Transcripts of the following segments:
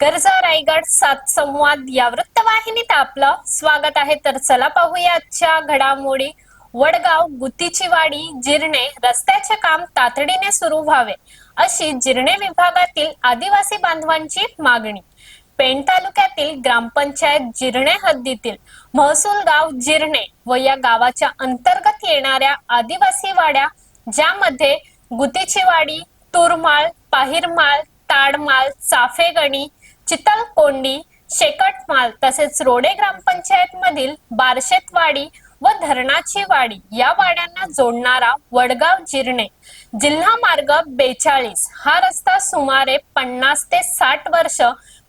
गरजा रायगड सात संवाद या वृत्तवाहिनीत आपलं स्वागत आहे. तर चला पाहूया आजच्या घडामोडी. वडगाव गुतीची वाडी जिरणे रस्त्याचे काम तातडीने सुरू व्हावे अशी जिरणे विभागातील आदिवासी बांधवांची मागणी. पेण तालुक्यातील ग्रामपंचायत जिरणे हद्दीतील महसूल गाव जिरणे व या गावाच्या अंतर्गत येणाऱ्या आदिवासी वाड्या ज्यामध्ये गुतीची वाडी तुरमाळ पाहिरमाळ ताडमाळ चाफेगणी चितलकोंडी शेकटमाल तसेच रोडे ग्रामपंचायत मधील बारशेतवाडी व धरणाची वाडी या वाड्यांना जोडणारा वडगाव जिरणे. जिल्हा मार्ग बेचाळीस. हा रस्ता सुमारे पन्नास ते साठ वर्ष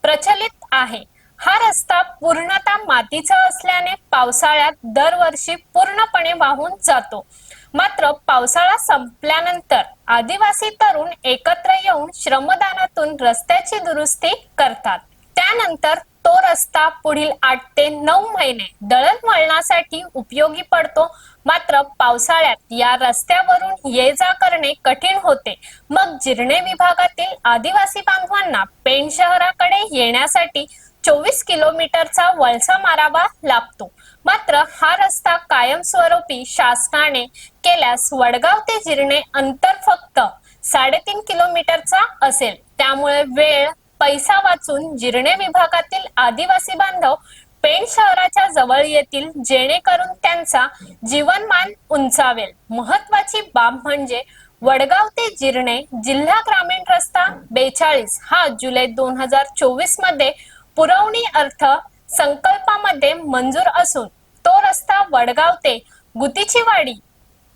प्रचलित आहे. हा रस्ता पूर्णतः मातीचा असल्याने पावसाळ्यात दरवर्षी पूर्णपणे वाहून जातो. मात्र पावसाळा संपल्यानंतर आदिवासी तरुण एकत्र येऊन श्रमदानातून रस्त्याची दुरुस्ती करतात. त्यानंतर तो रस्ता पुढील आठ ते नऊ महिने दळणवळणासाठी उपयोगी पडतो. मात्र पावसाळ्यात या रस्त्यावरून ये जा करणे कठीण होते. मग जिरणे विभागातील आदिवासी बांधवांना पेण शहराकडे येण्यासाठी चोवीस किलोमीटरचा वळसा मारावा लागतो. मात्र हा रस्ता कायमस्वरूपी शासनाने केल्यास वडगाव ते जिरणे अंतर फक्त साडेतीन किलोमीटरचा असेल. त्यामुळे वेळ पैसा वाचून जिरणे विभागातील आदिवासी बांधव पेण शहराच्या जवळ येतील जेणेकरून त्यांचा जीवनमान उंचावेल. महत्वाची बाब म्हणजे वडगाव ते जिरणे जिल्हा ग्रामीण रस्ता बेचाळीस हा जुलै दोन हजार चोवीसमध्ये पुरवणी अर्थ संकल्पामध्ये मंजूर असून तो रस्ता वडगाव ते गुतीची वाडी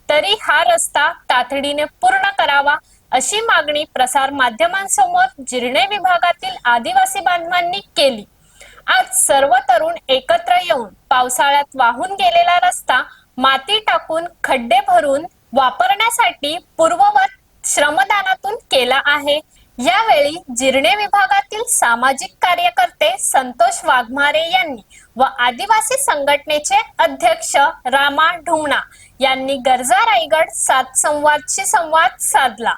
तरी हा रस्ता तातडीने पूर्ण करावा अशी मागणी प्रसार माध्यमांसमोर जिरणे विभागातील आदिवासी बांधवांनी केली. आज सर्व तरुण एकत्र येऊन पावसाळ्यात वाहून गेलेला रस्ता माती टाकून खड्डे भरून वापरण्यासाठी पूर्ववत श्रमदानातून केला आहे. यावेळी जिरणे विभागातील सामाजिक कार्यकर्ते संतोष वाघमारे यांनी व आदिवासी संघटनेचे अध्यक्ष रामा ढुमणा यांनी गरजा रायगड सात संवादशी संवाद साधला.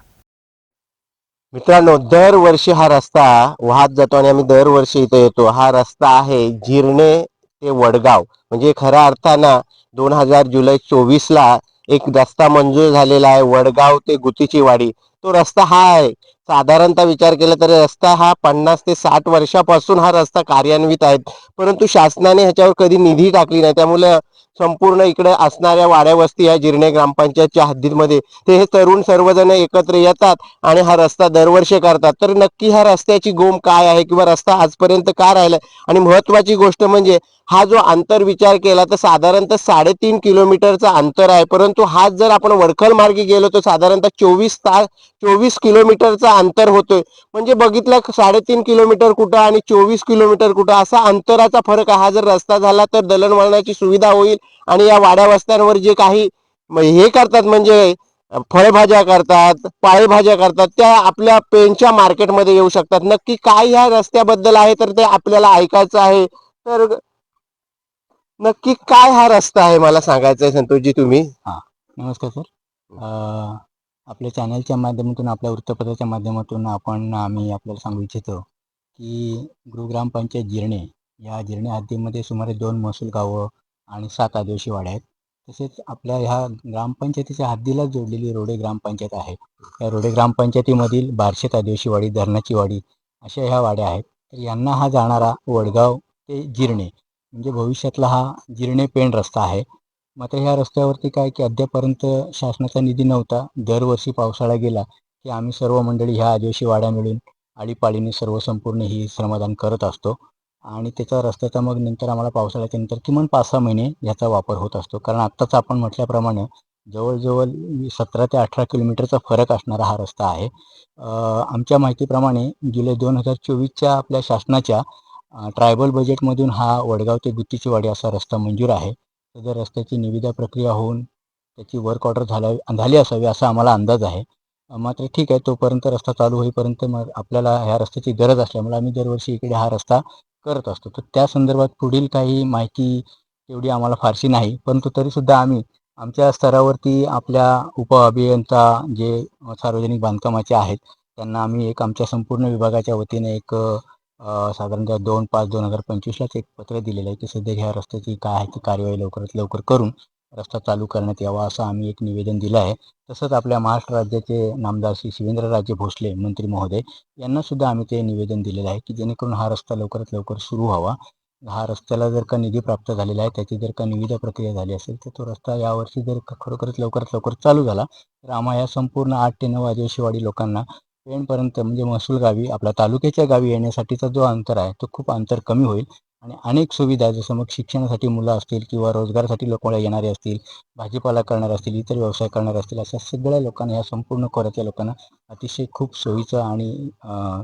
मित्रांनो दरवर्षी हा रस्ता वाहत जातो आणि आम्ही दरवर्षी इथे येतो. हा रस्ता आहे जिरणे ते वडगाव. म्हणजे खऱ्या अर्थानं दोन हजार जुलै चोवीसला एक रस्ता मंजूर झालेला आहे वडगाव ते गुतीची वाडी तो रस्ता हा आहे. साधारणतः विचार केला तर रस्ता हा पन्नास ते साठ वर्षापासून हा रस्ता कार्यान्वित आहे. परंतु शासनाने ह्याच्यावर कधी निधी टाकली नाही. त्यामुळे संपूर्ण इकडे असणाऱ्या वाड्या वस्ती या जिरणे ग्रामपंचायतच्या हद्दीमध्ये ते हे तरुण सर्वजण एकत्र येतात आणि हा रस्ता दरवर्षी करतात. तर नक्की ह्या रस्त्याची गोम काय आहे किंवा रस्ता आजपर्यंत का राहिला? आणि महत्वाची गोष्ट म्हणजे हा जो अंतर विचार केला तर साधारणतः साडेतीन किलोमीटरचा अंतर आहे. परंतु हाच जर आपण वडखल मार्गे गेलो तर साधारणतः चोवीस तास चोवीस किलोमीटरचा अंतर होतोय. म्हणजे बघितलं साडेतीन किलोमीटर कुठं आणि चोवीस किलोमीटर कुठं असा अंतराचा फरक आहे. हा जर रस्ता झाला तर दळणवळणाची सुविधा होईल. आणि या वाड्या वस्त्यांवर जे काही हे करतात म्हणजे फळभाज्या करतात पाळेभाज्या करतात त्या आपल्या पेनच्या मार्केटमध्ये येऊ शकतात. नक्की काय ह्या रस्त्याबद्दल आहे तर ते आपल्याला ऐकायचं आहे. तर नक्की काय हा रस्ता आहे मला सांगायचं आहे संतोषजी तुम्ही? नमस्कार सर. आपल्या चॅनलच्या माध्यमातून आपल्या वृत्तपत्राच्या माध्यमातून आपण आम्ही आपल्याला सांगू इच्छितो की गुरुग्रामपंचायत जिरणे या जिरणे हद्दीमध्ये सुमारे दोन महसूल गावं आणि सात आदिवासी वाड्या आहेत. तसेच आपल्या ह्या ग्रामपंचायतीच्या हद्दीला जोडलेली रोडे ग्रामपंचायत आहे. या रोडे ग्रामपंचायतीमधील बारशेत आदिवासी वाडी धरणाची वाडी अशा ह्या वाड्या आहेत. तर यांना हा जाणारा वडगाव ते जिरणे म्हणजे भविष्यातला हा जिरणे पेण रस्ता आहे. मात्र ह्या रस्त्यावरती काय की अद्यापर्यंत शासनाचा निधी नव्हता. दरवर्षी पावसाळा गेला की आम्ही सर्व मंडळी ह्या आदिवासी वाड्या मिळून आळीपाळीने सर्व संपूर्ण ही श्रमदान करत असतो. आणि त्याचा रस्त्याचा मग नंतर आम्हाला पावसाळ्याच्या नंतर किमान पाच सहा महिने ह्याचा वापर होत असतो. कारण आत्ताच आपण म्हटल्याप्रमाणे जवळजवळ सतरा ते अठरा किलोमीटरचा फरक असणारा हा रस्ता आहे. आमच्या माहितीप्रमाणे जुलै दोन हजार चोवीसच्या आपल्या शासनाच्या ट्रायबल बजेटमधून हा वडगाव ते गुत्तीचीवाडी असा रस्ता मंजूर आहे. सदर रस्त्याची निविदा प्रक्रिया होऊन त्याची वर्क ऑर्डर झाला झाली असावी असा आम्हाला अंदाज आहे. मात्र ठीक आहे तोपर्यंत रस्ता चालू होईपर्यंत मग आपल्याला ह्या रस्त्याची गरज असल्यामुळे आम्ही दरवर्षी इकडे हा रस्ता करत असतो. तर त्या संदर्भात पुढील काही माहिती तेवढी आम्हाला फारशी नाही. परंतु तरीसुद्धा आम्ही आमच्या स्तरावरती आपल्या उप अभियंता जे सार्वजनिक बांधकामाचे आहेत त्यांना आम्ही एक आमच्या संपूर्ण विभागाच्या वतीने एक साधारणतः दोन पाच दोन हजार पंचवीसलाच एक पत्र दिलेलं आहे की सध्या ह्या रस्त्याची काय आहे ती कार्यवाही लवकरात लवकर करून रस्ता चालू करण्यात यावा असं आम्ही एक निवेदन दिलं आहे. तसंच आपल्या महाराष्ट्र राज्याचे नामदार श्री शिवेंद्रराजे भोसले मंत्री महोदय यांना सुद्धा आम्ही ते निवेदन दिलेलं आहे की जेणेकरून हा रस्ता लवकरात लवकर सुरू व्हावा. हा रस्त्याला जर का निधी प्राप्त झालेला आहे त्याची जर का निविदा प्रक्रिया झाली असेल तर तो रस्ता यावर्षी जर खरोखरच लवकरात लवकर चालू झाला तर आम्हा या संपूर्ण आठ ते नऊ आदिवासीवाडी लोकांना पेणपर्यंत म्हणजे महसूल गावी आपल्या तालुक्याच्या गावी येण्यासाठीचा जो अंतर आहे तो खूप अंतर कमी होईल. आणि अनेक सुविधा जसं मग शिक्षणासाठी मुलं असतील किंवा रोजगारासाठी लोक येणारे असतील भाजीपाला करणार असतील इतर व्यवसाय करणार असतील अशा सगळ्या लोकांना या संपूर्ण खोऱ्यातल्या लोकांना अतिशय खूप सोयीचं आणि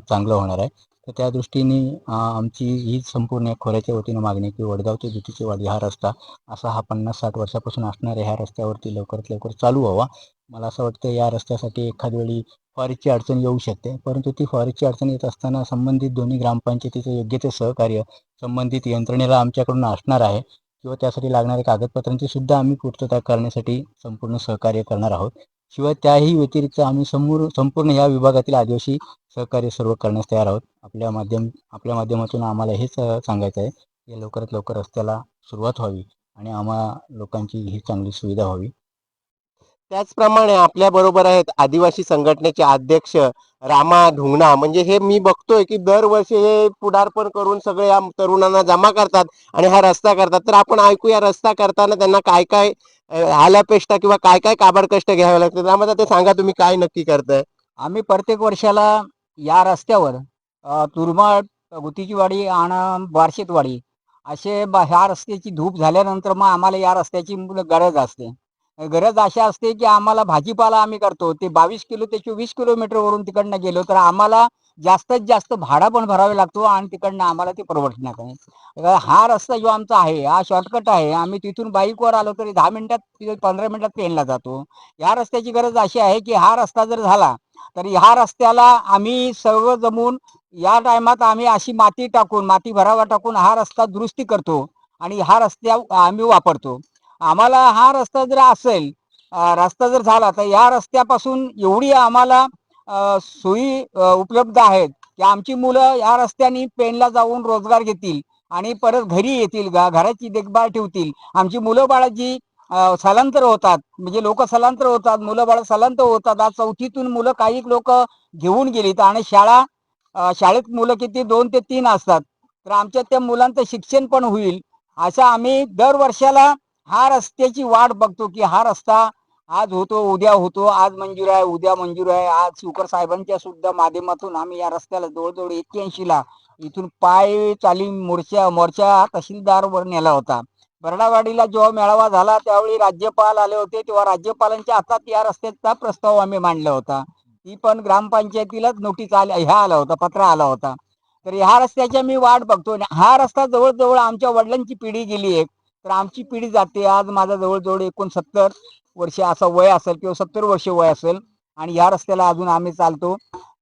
चांगलं होणार आहे. तर त्या दृष्टीने आमची ही संपूर्ण या खोऱ्याच्या वतीनं मागणी की वडगाव ते दुतीची वाडी हा रस्ता असा हा पन्नास साठ वर्षापासून असणाऱ्या ह्या रस्त्यावरती लवकरात लवकर चालू व्हावा. मला असं वाटतं या रस्त्यासाठी एखाद वेळी फॉरेस्टची अडचण येऊ शकते. परंतु ती फॉरेस्टची अडचण येत असताना संबंधित दोन्ही ग्रामपंचायतीचं योग्य ते सहकार्य संबंधित यंत्रणेला आमच्याकडून असणार आहे किंवा त्यासाठी लागणाऱ्या कागदपत्रांची सुद्धा आम्ही पूर्तता करण्यासाठी संपूर्ण सहकार्य करणार आहोत. शिवाय त्याही व्यतिरिक्त आम्ही समोर संपूर्ण या विभागातील आदिवासी सहकार्य सर्व करण्यास तयार आहोत. आपल्या माध्यम आपल्या माध्यमातून आम्हाला हेच सांगायचं आहे की लवकरात लवकर रस्त्याला सुरुवात व्हावी आणि आम्हा लोकांची ही चांगली सुविधा व्हावी. त्याचप्रमाणे आपल्या बरोबर आहेत आदिवासी संघटनेचे अध्यक्ष रामा ढुंगणा. म्हणजे हे मी बघतोय की दरवर्षी हे पुढारपण करून सगळे या तरुणांना जमा करतात आणि हा रस्ता करतात. तर आपण ऐकूया रस्ता करताना त्यांना काय काय आल्यापेष्टा किंवा काय काय काबाड कष्ट घ्यावे लागतात. त्यामध्ये ते सांगा तुम्ही काय नक्की करताय. आम्ही प्रत्येक वर्षाला या रस्त्यावर तुरमाळ गुतीचीवाडी आणि बार्शीतवाडी असे ह्या रस्त्याची धूप झाल्यानंतर मग आम्हाला या रस्त्याची मुलं गरज असते. गरज अशा असते की आम्हाला भाजीपाला आम्ही करतो. ते बावीस किलो ते चोवीस किलोमीटरवरून तिकडनं गेलो तर आम्हाला जास्तीत जास्त भाडा पण भरावा लागतो आणि तिकडनं आम्हाला ते परवडणार नाही. हा रस्ता जो आमचा आहे हा शॉर्टकट आहे आम्ही तिथून बाईकवर आलो तरी दहा मिनिटात पंधरा मिनिटात ट्रेनला जातो. या रस्त्याची गरज अशी आहे की हा रस्ता जर झाला तर ह्या रस्त्याला आम्ही सर्व जमून या टायमात आम्ही अशी माती टाकून माती भरावा टाकून हा रस्ता दुरुस्ती करतो आणि हा रस्त्या आम्ही वापरतो. आम्हाला हा रस्ता जर असेल रस्ता जर झाला तर या रस्त्यापासून एवढी आम्हाला सोयी उपलब्ध आहेत की आमची मुलं या रस्त्याने पेनला जाऊन रोजगार घेतील आणि परत घरी येतील घराची देखभाल ठेवतील. आमची मुलं बाळाची स्थलांतर होतात. म्हणजे लोक स्थलांतर होतात मुलं बाळ स्थलांतर होतात. आज चौथीतून मुलं काही लोक घेऊन गेलीत आणि शाळा शाळेत मुलं किती दोन ते तीन असतात. तर आमच्या त्या मुलांचं शिक्षण पण होईल. असं आम्ही दर वर्षाला हा रस्त्याची वाट बघतो की हा रस्ता आज होतो उद्या होतो आज मंजूर आहे उद्या मंजूर आहे. आज शिवकर साहेबांच्या सुद्धा माध्यमातून आम्ही या रस्त्याला जवळजवळ एक्क्याऐंशी ला इथून पाय चाली मोर्चा मोर्चा तहसीलदारवर नेला होता. बरडावाडीला जेव्हा मेळावा झाला त्यावेळी राज्यपाल आले होते. तेव्हा राज्यपालांच्या हातात या रस्त्याचा प्रस्ताव आम्ही मांडला होता. ती पण ग्रामपंचायतीलाच नोटीस आल्या ह्या आला होता पत्र आला होता. तर ह्या रस्त्याच्या मी वाट बघतो. आणि हा रस्ता जवळजवळ आमच्या वडिलांची पिढी गेली एक तर आमची पिढी जाते आज माझा जवळजवळ एकोणसत्तर वर्ष असं वय असेल किंवा सत्तर वर्ष वय असेल. आणि ह्या रस्त्याला अजून आम्ही चालतो.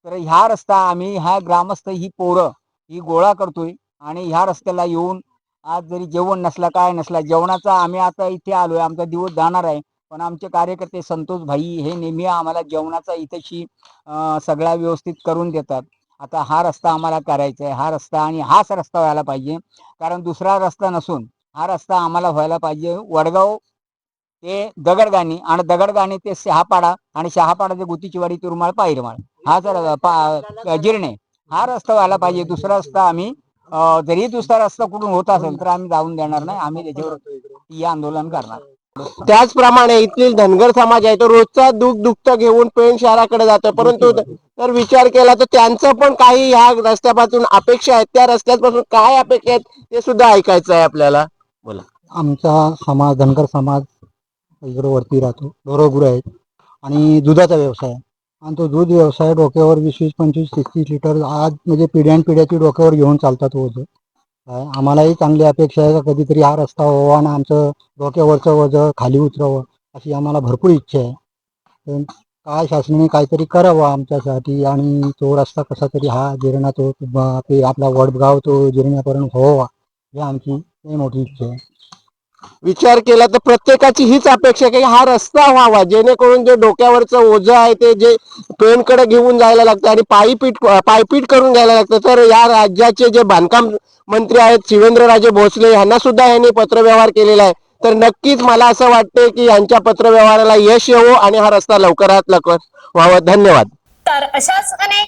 तर ह्या रस्ता आम्ही ह्या ग्रामस्थ ही पोरं ही गोळा करतोय. आणि ह्या रस्त्याला येऊन आज जरी जेवण नसला काय नसला जेवणाचा आम्ही आता इथे आलोय. आमचा दिवस जाणार आहे. पण आमचे कार्यकर्ते संतोष भाई हे नेहमी आम्हाला जेवणाचा इथेशी सगळा व्यवस्थित करून देतात. आता हा रस्ता आम्हाला करायचा आहे. हा रस्ता आणि हाच रस्ता व्हायला पाहिजे. कारण दुसरा रस्ता नसून हा रस्ता आम्हाला व्हायला पाहिजे. वडगाव ते दगडगाणी आणि दगडगाणी ते शहापाडा आणि शहापाडा ते गुतीचीवाडी तिरुमाळ पायरमाळ. हा जर जिरणे. हा रस्ता व्हायला पाहिजे. दुसरा रस्ता आम्ही जरी दुसरा रस्ता कुठून होत असेल तर आम्ही जाऊन देणार नाही. आम्ही त्याच्यावर हे आंदोलन करणार. त्याचप्रमाणे इथली धनगर समाज आहे तो रोजचा दुःख दुःख घेऊन पेण शहराकडे जातो परंतु जर विचार केला तर त्यांचं पण काही ह्या रस्त्यापासून अपेक्षा आहेत. त्या रस्त्यापासून काय अपेक्षा आहेत ते सुद्धा ऐकायचं आहे आपल्याला. बोला. आमचा समाज धनगर समाज इकडे वरती राहतो. ढोरगुरं आहेत. आणि दुधाचा व्यवसाय. आहे. आणि तो दूध व्यवसाय डोक्यावर वीस वीस पंचवीस तीस तीस लिटर आज म्हणजे पिढ्यान पिढ्याची डोक्यावर घेऊन चालतात हो वजन काय आम्हालाही चांगली अपेक्षा आहे का कधीतरी हा रस्ता व्हावा आणि आमचं डोक्यावरचं वजन खाली उतरावं अशी आम्हाला भरपूर इच्छा आहे. पण काय शासनाने काहीतरी करावं आमच्यासाठी आणि तो रस्ता कसा तरी हा जिरणा तो आपला वडगाव तो जिरण्यापर्यंत व्हावा ही आमची मोठी इच्छा आहे विचार केला तर प्रत्येकाची हीच अपेक्षा की हा रस्ता व्हावा जेणेकरून जे डोक्यावरचं ओझं आहे ते जे ट्रेनकडे घेऊन जायला लागतं आणि पायपीट पायपीट करून घ्यायला लागतं. तर या राज्याचे जे बांधकाम मंत्री आहेत शिवेंद्रराजे भोसले यांना सुद्धा यांनी पत्रव्यवहार केलेला आहे. तर नक्कीच मला असं वाटते की यांच्या पत्रव्यवहाराला यश येवो आणि हा रस्ता लवकरात लवकर व्हावा. धन्यवाद. तर अशाच अनेक